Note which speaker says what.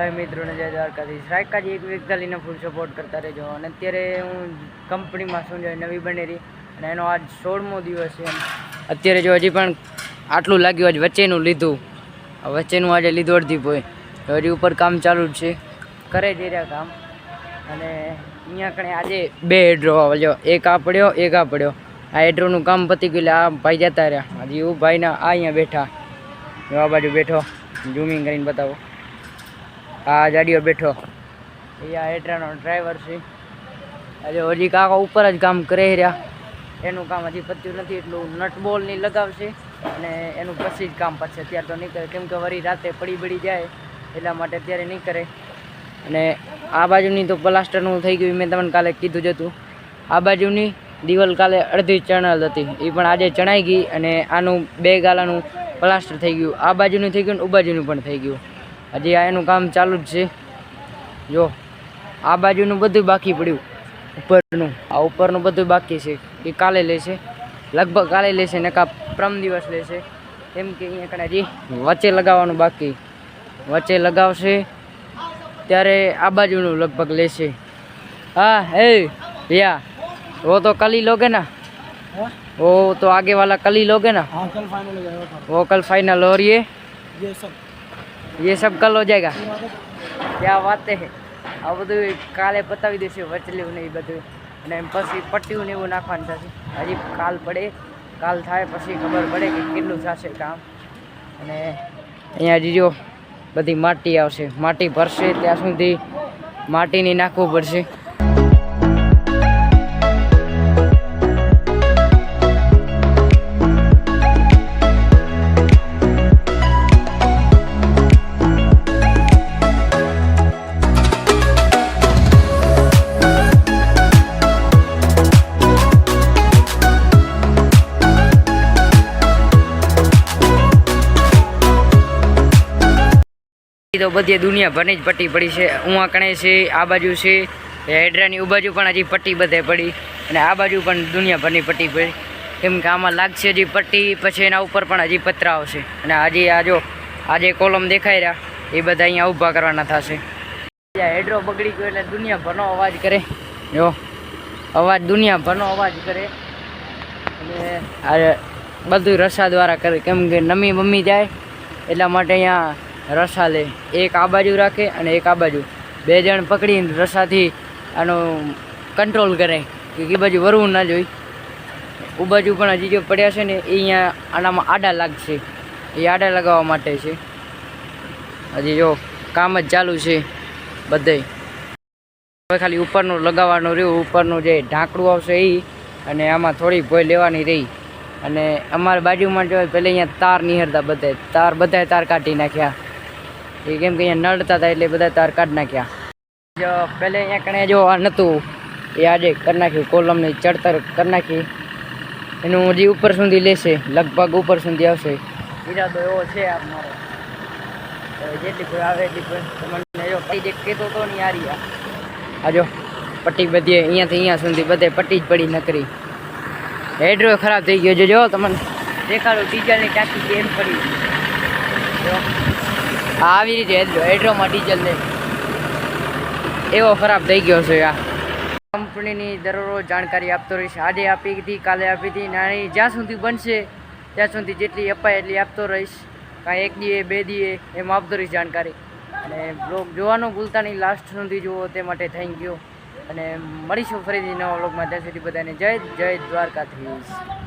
Speaker 1: બધા મિત્રોને જય દ્વારકાધીશ. રાયકાજી એક વ્યક્તિને ફૂલ સપોર્ટ કરતા રહેજો. અને અત્યારે હું કંપનીમાં શું જોઈએ નવી બનેલી અને એનો આજ સોળમો દિવસ છે અત્યારે જો હજી પણ આટલું લાગ્યું, આજ વચ્ચેનું લીધું. વચ્ચેનું આજે લીધું અડધી પોઈ. હજી ઉપર કામ ચાલુ જ છે. કરે જઈ રહ્યા કામ. અને અહીંયા કણે આજે બે હેડ્રો જો. એક આ પડ્યો, એક આ પડ્યો. આ હેડ્રોનું કામ પતી ગયું એટલે આ ભાઈ જતા રહ્યા. હજી હું ભાઈના આ અહીંયા બેઠા. આ બાજુ બેઠો. ઝૂમિંગ કરીને બતાવો. આ જાડીઓ બેઠો. એ આ એટ્રાનો ડ્રાઈવર છે. આજે હજી કાકા ઉપર જ કામ કરી રહ્યા. એનું કામ હજી પત્યું નથી, એટલું નટબોલની બોલ લગાવશે. અને એનું પછી જ કામ પતશે અત્યારે તો નહીં કરે કેમ કે વળી રાતે પડી બળી જાય, એટલા માટે અત્યારે નહીં કરે અને આ બાજુની તો પ્લાસ્ટરનું થઈ ગયું, મેં તમને કાલે કીધું જ હતું. આ બાજુની દિવાલ કાલે અડધી ચણલ હતી. એ પણ આજે ચણાઈ ગઈ અને આનું બે ગાલાનું પ્લાસ્ટર થઈ ગયું. આ બાજુનું થઈ ગયું ને ઉબાજુનું પણ થઈ ગયું. હજી આ એનું કામ ચાલુ જ છે જો આ બાજુનું બધું બાકી પડ્યું ઉપરનું આ ઉપરનું બધું બાકી છે એ કાલે લેશે લગભગ કાલે લેશે ને કા પ્રમ દિવસ લેશે કેમ કે અહીંયા કણે હજી વચ્ચે લગાવવાનું બાકી વચ્ચે લગાવશે ત્યારે આ બાજુનું લગભગ લેશે हाँ है भैया वो तो कल ही लोगे ना वो तो आगे वाला कल ही लोगे ना
Speaker 2: हाँ कल फाइनल हो जाएगा था
Speaker 1: वो कल फाइनल और ये
Speaker 2: ये सब
Speaker 1: ये सब कल हो जाएगा ક્યાં વાતે હે આ બધું કાલે પતાવી દેશે વચલ્યું ને એ બધું અને એમ પછી પટ્ટીયું ને એવું નાખવાનું થશે હજી કાલ પડે કાલ થાય પછી ખબર પડે કે કેટલું થશે કામ અને અહીંયા હજી જો બધી માટી આવશે માટી ભરશે ત્યાં સુધી માટીની નાખવું પડશે તો બધી દુનિયાભરની જ પટ્ટી પડી છે. હું કણે છે, આ બાજુ છે, હેડરાની બાજુ પણ હજી પટ્ટી બધે પડી અને આ બાજુ પણ દુનિયાભરની પટ્ટી પડી. કેમ કે આમાં લાગશે હજી પટ્ટી, પછી એના ઉપર પણ હજી પતરા આવશે. અને હજી આ જો, આજે કોલમ દેખાઈ રહ્યા, એ બધા અહીંયા ઊભા કરવાના થશે. હેડરો બગડી ગયો એટલે દુનિયાભરનો અવાજ કરે. જો, અવાજ દુનિયાભરનો અવાજ કરે. અને આ બધું રસા દ્વારા કરે. કેમ કે નમી મમ્મી જાય, એટલા માટે અહીંયા રસા લે એક આ બાજુ રાખે અને એક આ બાજુ. બે જણ પકડીને રસાથી આનો કંટ્રોલ કરે. કે એ બાજુ વરવું ના જોઈ. ઉ બાજુ પણ હજી જો પડ્યા છે ને એ અહીંયા આનામાં આડા લાગશે. એ આડા લગાવવા માટે છે. હજી જો કામ જ ચાલુ છે બધે હવે ખાલી ઉપરનું લગાવવાનું રહ્યું. ઉપરનું જે ઢાંકણું આવશે એ અને આમાં થોડી ભોય લેવાની રહી. અને અમારી બાજુમાં જો પેલે અહીંયા તાર નિહરતા બધે તાર બધા તાર કાઢી નાખ્યા. એ કેમ કે અહીંયા નડતા હતા એટલે બધા તાર કાઢી નાખ્યા. જો પહેલે અહીંયા કણે જો નહોતું એ આજે કરી નાખ્યું, કોલમની ચડતર કરી નાખી. એનું હજી ઉપર સુધી લેશે, લગભગ ઉપર સુધી આવશે. ઈરાદો એવો છે આ મારો. જેટલી કોઈ આવે એટલી તમને જો કઈ જે કહેતો હતો આ આ. આ જો, પટ્ટી બધી અહીંયાથી અહીંયા સુધી બધે પટ્ટી જ પડી નકરી. એડ્રો ખરાબ થઈ ગયો જો તમને દેખાડો, ડીઝલની ટાંકી કેમ પડી? જો. આવી રીતે હેડરો હેડરોમાં ડીઝલ લે. એવો ખરાબ થઈ ગયો છે આ. કંપનીની દરરોજ જાણકારી આપતો રહીશ. આજે આપી હતી, કાલે આપી હતી. નાની જ્યાં સુધી બનશે, ત્યાં સુધી જેટલી અપાય એટલી આપતો રહીશ. કાંઈ એક દીએ, બે દીએ, એમ આપતો રહીશ જાણકારી. અને બ્લોગ જોવાનું ભૂલતા નહીં. લાસ્ટ સુધી જુઓ તે માટે થેન્ક યુ અને મળીશું ફરીથી નવા બ્લોગમાં ત્યાં સુધી બધાને જય જય દ્વારકાધીશ.